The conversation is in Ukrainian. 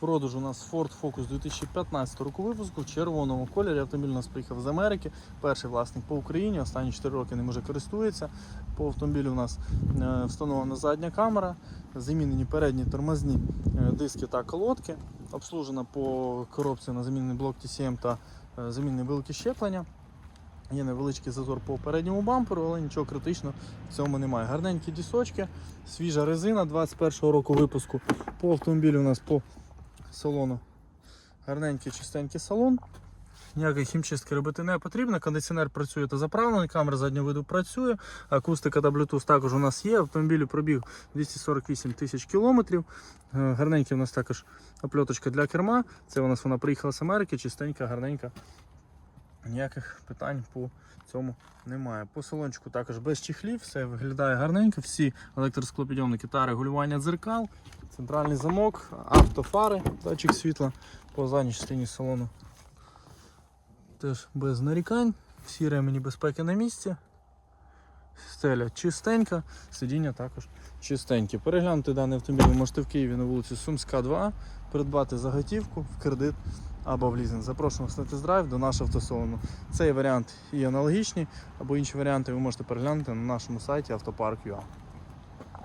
продажу у нас Ford Focus 2015 року випуску в червоному кольорі. Автомобіль у нас приїхав з Америки. Перший власник по Україні. Останні 4 роки ним уже користується. По автомобілю у нас е, встановлена задня камера, замінені передні тормозні е, диски та колодки. Обслужена по коробці на замінений блок TCM та е, замінені вилки щеплення. Є невеличкий зазор по передньому бамперу, але нічого критичного в цьому немає. Гарненькі дісочки, свіжа резина 21-го року випуску. По автомобілю у нас по салону гарненький чистенький салон. Ніякої хімчистки робити не потрібно. Кондиціонер працює та заправлений, камера заднього виду працює, акустика та Bluetooth також у нас є. Автомобіль пробіг 248 тисяч кілометрів. Гарненька Гарненький у нас також опльоточка для керма. Це у нас вона приїхала з Америки, чистенька, гарненька. Ніяких питань по цьому немає. По салончику також без чехлів, все виглядає гарненько. Всі електросклопідйомники та регулювання дзеркал, центральний замок, автофари, датчик світла по задній частині салону. Теж без нарікань, всі ремені безпеки на місці. Стеля чистенька, сидіння також чистенькі. Переглянути даний автомобіль ви можете в Києві на вулиці Сумська, 2, придбати заготівку в кредит або в лізинг. Запрошуємо на тест-драйв до нашого автосалону. Цей варіант і аналогічний, або інші варіанти ви можете переглянути на нашому сайті автопарк.ua.